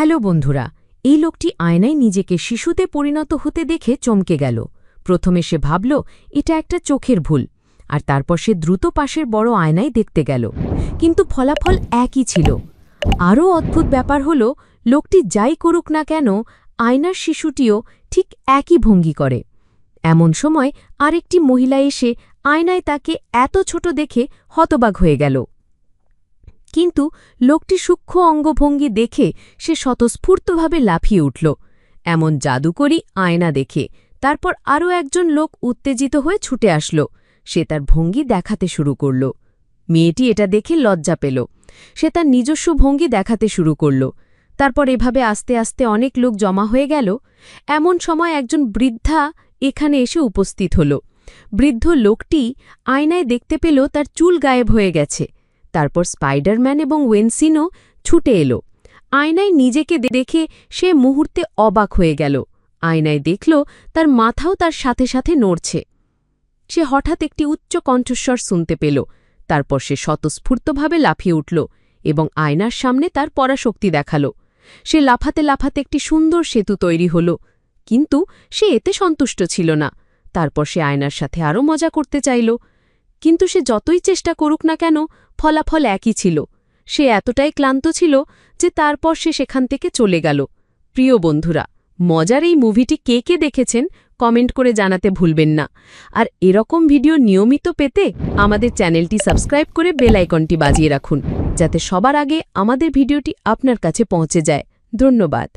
Hello বন্ধুরা, এই লোকটি আয়নায় নিজেকে শিশুতে পরিণত হতে দেখে চমকে গেল। প্রথমে সে ভাবল, এটা একটা চোখের ভুল, আর তারপর সে দ্রুত পাশের বড় আয়নায় দেখতে গেল। কিন্তু ফলাফল একই ছিল। আরও অদ্ভুত ব্যাপার হল, লোকটি যাই করুক না কেন, আয়নার শিশুটিও ঠিক একই ভঙ্গি করে। এমন সময় আরেকটি মহিলা এসে আয়নায় তাকে এত ছোট দেখে হতবাক হয়ে গেল। কিন্তু লোকটি সূক্ষ্ম অঙ্গভঙ্গি দেখে সে স্বতঃস্ফূর্তভাবে লাফিয়ে উঠল। এমন জাদুকরি আয়না দেখে তারপর আরও একজন লোক উত্তেজিত হয়ে ছুটে আসল। সে তার ভঙ্গি দেখাতে শুরু করল। মেয়েটি এটা দেখে লজ্জা পেল। সে তার নিজস্ব ভঙ্গি দেখাতে শুরু করল। তারপর এভাবে আস্তে আস্তে অনেক লোক জমা হয়ে গেল। এমন সময় একজন বৃদ্ধা এখানে এসে উপস্থিত হল। বৃদ্ধ লোকটি আয়নায় দেখতে পেল তার চুল গায়েব হয়ে গেছে। তারপর স্পাইডারম্যান এবং ওয়েনসিনও ছুটে এলো। আয়নায় নিজেকে দেখে সে মুহূর্তে অবাক হয়ে গেল। আয়নায় দেখল তার মাথাও তার সাথে সাথে নড়ছে। সে হঠাৎ একটি উচ্চ কণ্ঠস্বর শুনতে পেল। তারপর সে স্বতঃস্ফূর্তভাবে লাফিয়ে উঠল এবং আয়নার সামনে তার পরাশক্তি দেখাল। সে লাফাতে লাফাতে একটি সুন্দর সেতু তৈরি হল। কিন্তু সে এতে সন্তুষ্ট ছিল না। তারপর সে আয়নার সাথে আরও মজা করতে চাইল। কিন্তু সে যতই চেষ্টা করুক না কেন, ফলাফল একই ছিল। সে এতটাই ক্লান্ত ছিল যে তারপর সে সেখান থেকে চলে গেল। প্রিয় বন্ধুরা, মজার এই মুভিটি কে কে দেখেছেন কমেন্ট করে জানাতে ভুলবেন না। আর এরকম ভিডিও নিয়মিত পেতে আমাদের চ্যানেলটি সাবস্ক্রাইব করে বেল আইকনটি বাজিয়ে রাখুন, যাতে সবার আগে আমাদের ভিডিওটি আপনার কাছে পৌঁছে যায়। ধন্যবাদ।